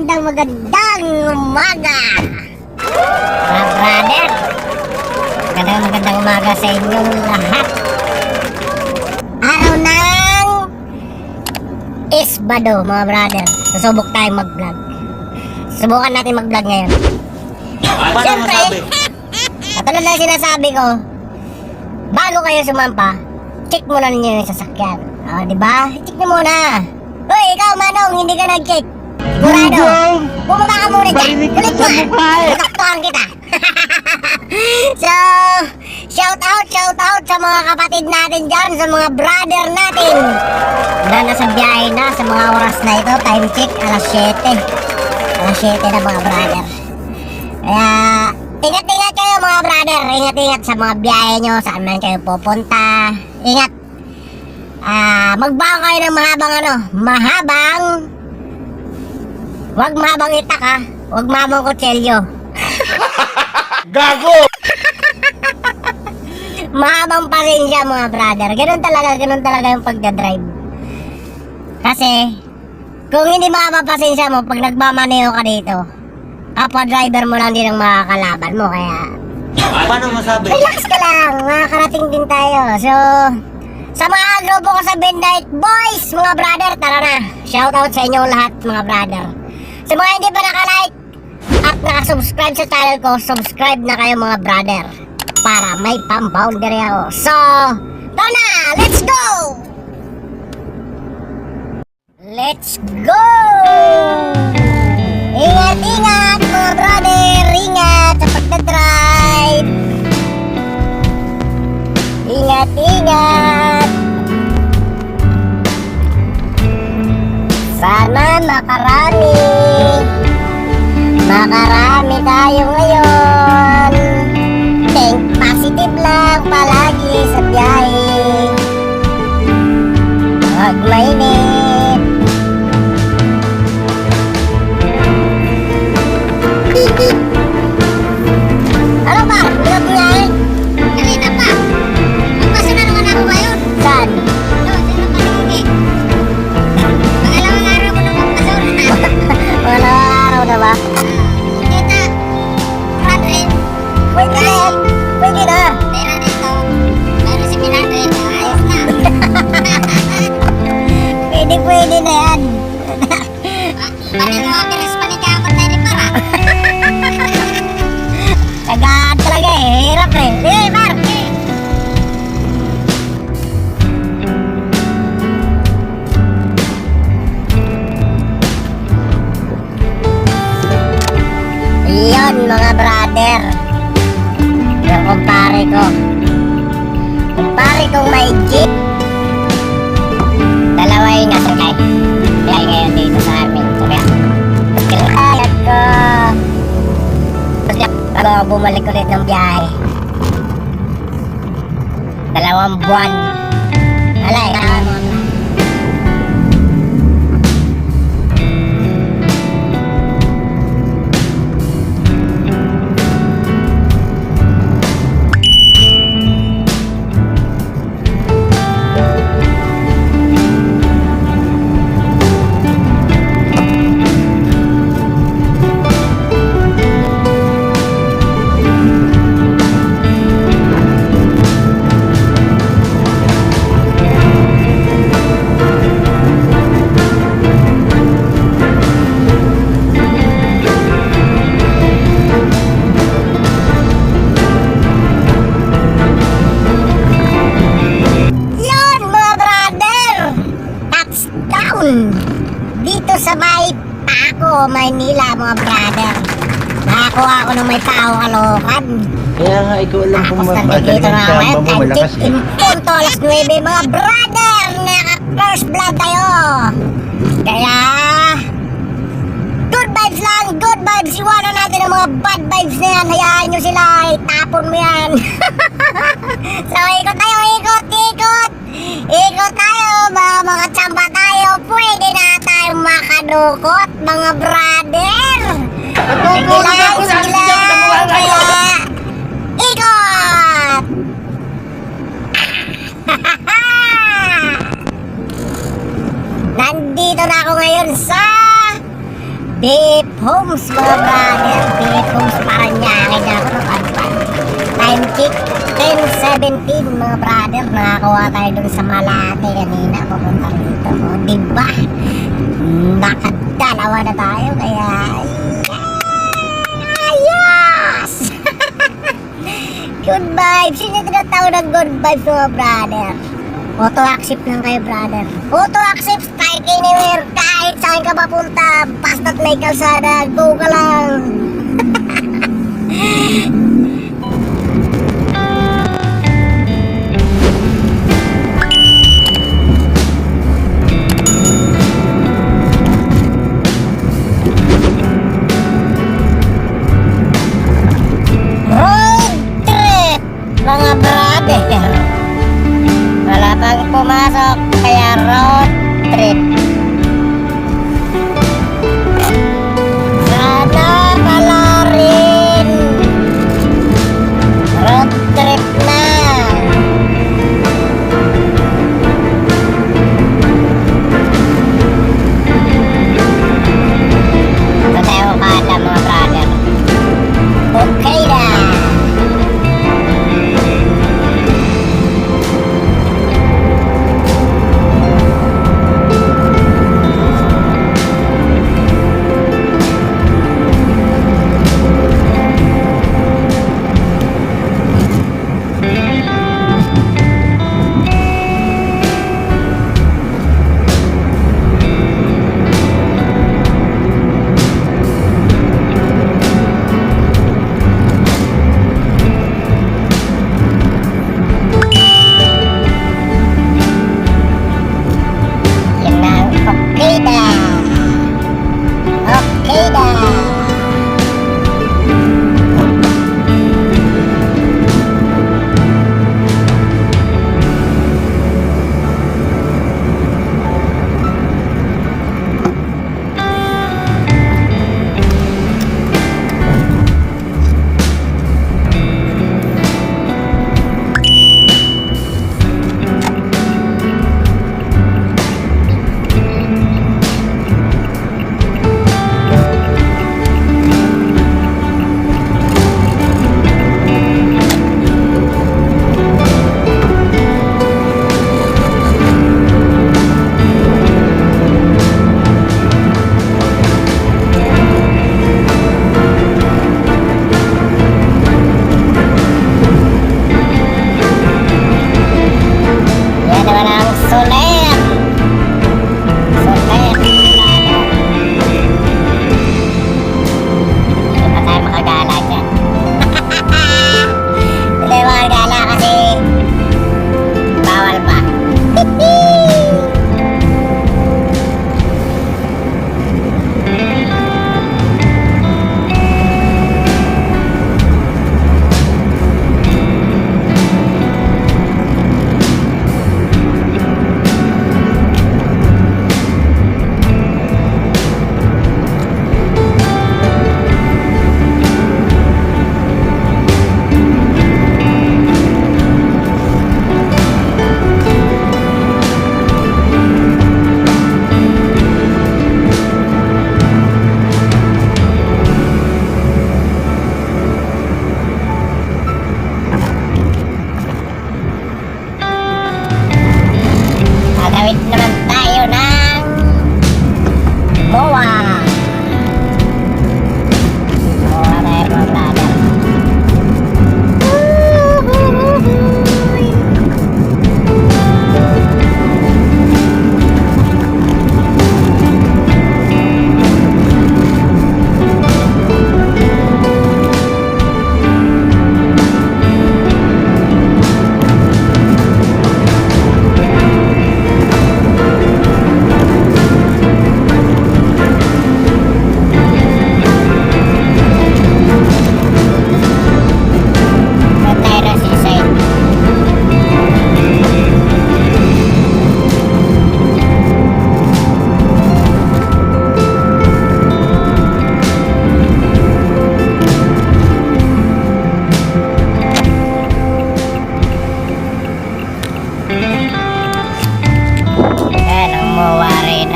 magandang magandang umaga mga brother magandang magandang umaga sa inyong lahat araw ng Isbado mga brother susubok tayong mag vlog subukan natin mag vlog ngayon Siyempre, katulad na sinasabi ko, bago kayo sumampa, check muna ninyo yung sasakyan. O, di ba? Check nyo muna. Hoy, ikaw, Manong, hindi ka nag-check. Sigurado. Bumaba ka muna dyan. Kulit kita mo. sa mukha eh. Kita. so, shout out, shout out sa mga kapatid natin dyan, sa mga brother natin. Na nasa biyahe na sa mga oras na ito, time check, alas 7. Alas 7 na mga brother. Kaya, ingat-ingat kayo mga brother. Ingat-ingat sa mga biyahe nyo, saan man kayo pupunta. Ingat. Ah, magbaon kayo ng mahabang ano, mahabang Huwag mahabang itak ha. Huwag mahabang kutselyo. Gago! Mahabang pasensya mga brother. Ganun talaga, ganun talaga yung pagdadrive. Kasi, kung hindi mahabang pasensya mo, pag nagmamaneho ka dito, kapwa driver mo lang din ang makakalaban mo. Kaya, Paano masabi? relax ka lang. Makakarating din tayo. So, sa mga grupo ko sa Midnight Boys, mga brother, tara na. Shout out sa inyo lahat, mga brother. Sa mga hindi pa naka-like at naka-subscribe sa channel ko, subscribe na kayo mga brother. Para may pang-boundary ako. So, tara na! Let's go! Let's go! Ingat, ingat mga brother! Ingat sa pagdadrive! Makarami tayo ngayon! Ko. Kumpare kong may jeep. Dalawa yung nasakay. Kaya ngayon dito sa amin. Kaya, kaya ko. Bago bumalik ulit ng biyahe. Dalawang buwan. Nakakuha ako ng may Paco Kalokan. Kaya nga, ikaw lang kung samba ngayon. mo, malakas eh. punto alas 9 mga brother! Naka first blood tayo! Kaya... Good vibes lang! Good vibes! Iwanan natin ang mga bad vibes na yan. Hayaan nyo sila. Itapon mo yan. so, ikot tayo. Ikot, ikot. Ikot tayo. Mga mga tsamba tayo. Pwede na tayo makadukot, mga brother. Sige lang, sige lang. Kaya, ikot! Nandito na ako ngayon sa Beef Homes mga brother. Beef Homes Paranaque na ako no Padpan. Time check 10.17 mga brother. Nakakuha tayo dun sa Malate kanina. Pupunta rito. O, diba? Nakadalawa na tayo kaya... Ayos! Good vibes! Sino tinatawag ng good vibes mga brother? Auto-accept lang kayo, brother. Auto-accept kahit anywhere, kahit saan ka papunta. Basta't may kalsada, go ka lang.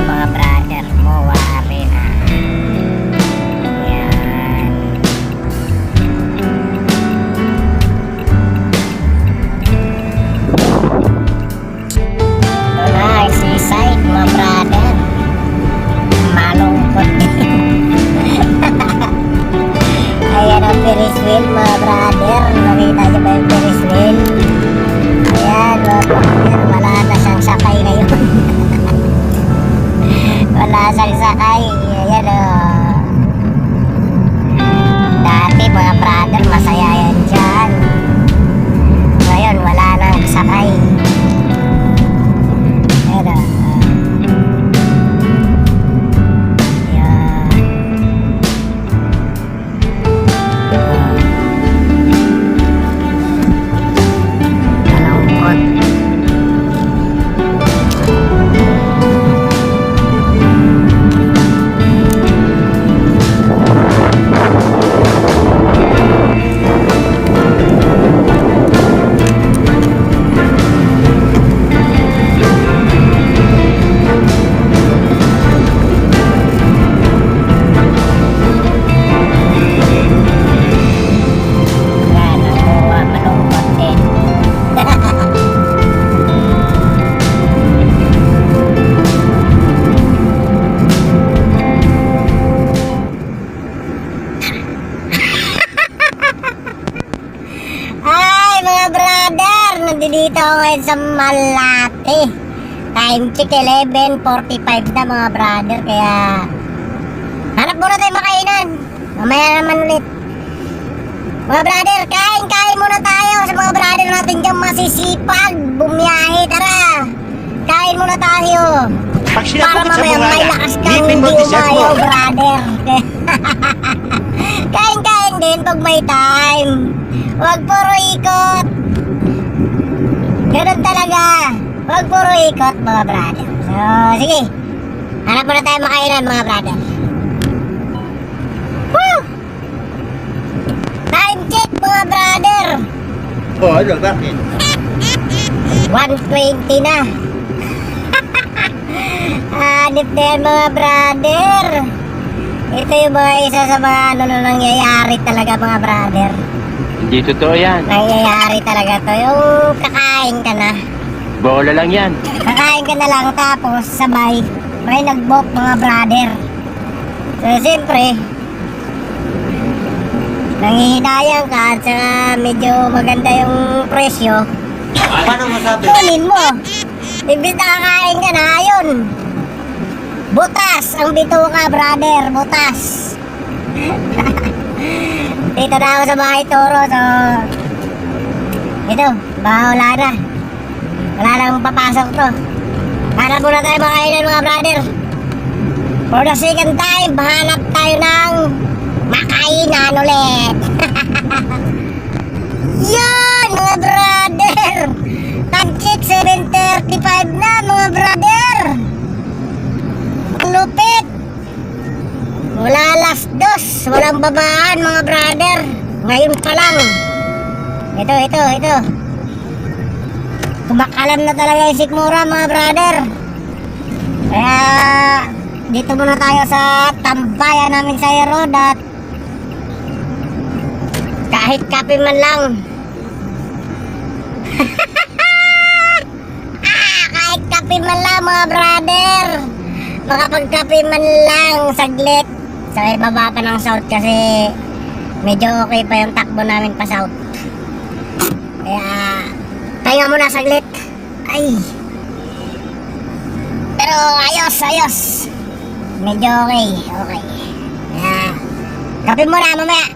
abang-abang wala siyang sakay. O. Dati mga brother, masaya yan dyan. Ngayon, wala nang sakay. Nandito ako ngayon sa Malate. Time check 11.45 na mga brother. Kaya, hanap muna tayo makainan. Mamaya naman ulit. Mga brother, kain-kain muna tayo sa mga brother natin dyan masisipag. Bumiyahe, tara. Kain muna tayo. Pag Para mamaya may lakas kang hindi umayaw, brother. Kain-kain din pag may time. Huwag puro ikot. Ganun talaga. Huwag puro ikot, mga brother. So, sige. Hanap muna tayo makainan, mga brother. Woo! Time check, mga brother. Oh, ano, bakit? 120 na. Hanip na yan mga brother. Ito yung mga isa sa mga ano na nangyayari talaga mga brother. Hindi totoo yan. Nangyayari talaga to. Yung kakain. Bola lang yan. Kakain ka na lang tapos sabay may nag-book mga brother. So siyempre, nangihinayang ka at saka medyo maganda yung presyo. Paano masabi? Kunin mo. Imbis na kakain ka na, ayun. Butas ang bituka, brother. Butas. Dito na ako sa bahay toro, so... Ito, baka wala na. Wala nang papasok to. Hanap muna tayo makainan mga brother. For the second time, hanap tayo ng makainan ulit. Yan, mga brother! Tag-check 7.35 na, mga brother! Lupit! Wala alas dos, walang babaan, mga brother. Ngayon pa lang. Ito, ito, ito. Kumakalam na talaga yung sikmura, mga brother. Kaya, dito muna tayo sa tambayan namin sa Road at kahit kape man lang. ah, kahit kape man lang mga brother. Makapagkape man lang saglit. Sa ibaba pa ng south kasi medyo okay pa yung takbo namin pa south. Kaya tayo muna saglit. Ay. Pero ayos, ayos. Medyo okay, okay. Kaya kape muna mamaya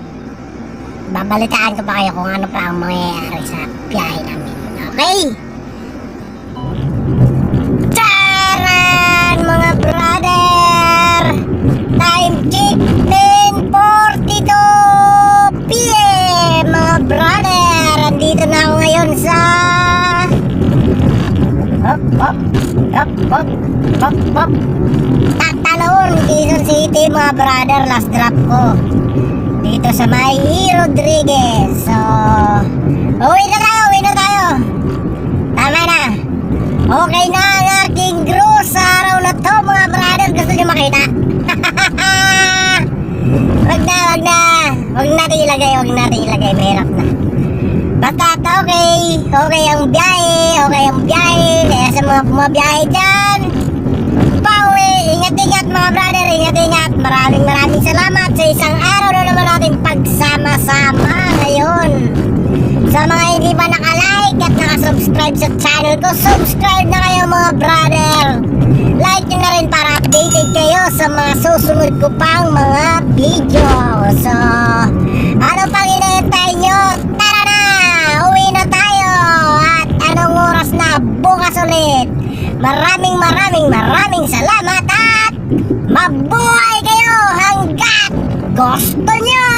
babalitaan ko pa kayo kung ano pa ang mangyayari sa biyahe namin. Okay? Taran mga brother! Time check 10.42 p.m. mga brother! Andito na ako ngayon sa... Tatalaon, Quezon City mga brother. Last drop ko dito sa may E. Rodriguez. So, uwi na tayo, uwi na tayo. Tama na. Okay na ang aking crew sa araw na to, mga brother. Gusto nyo makita? wag na, wag na. Wag natin ilagay, wag natin ilagay. Mahirap na. Basta okay. Okay ang biyahe, okay ang biyahe. Kaya sa mga bumabiyahe dyan, pauwi, Ingat-ingat mga brother, ingat-ingat. Maraming maraming salamat sa isang araw na naman natin pagsama-sama ngayon. Sa mga hindi pa nakalike at nakasubscribe sa channel ko, subscribe na kayo mga brother. Like nyo na rin para updated kayo sa mga susunod ko pang mga video. So, ano pang inaantay nyo? Tara na! Uwi na tayo! At anong oras na? Bukas ulit! Maraming maraming maraming salamat at mabuhay kayo hanggat gusto nyo!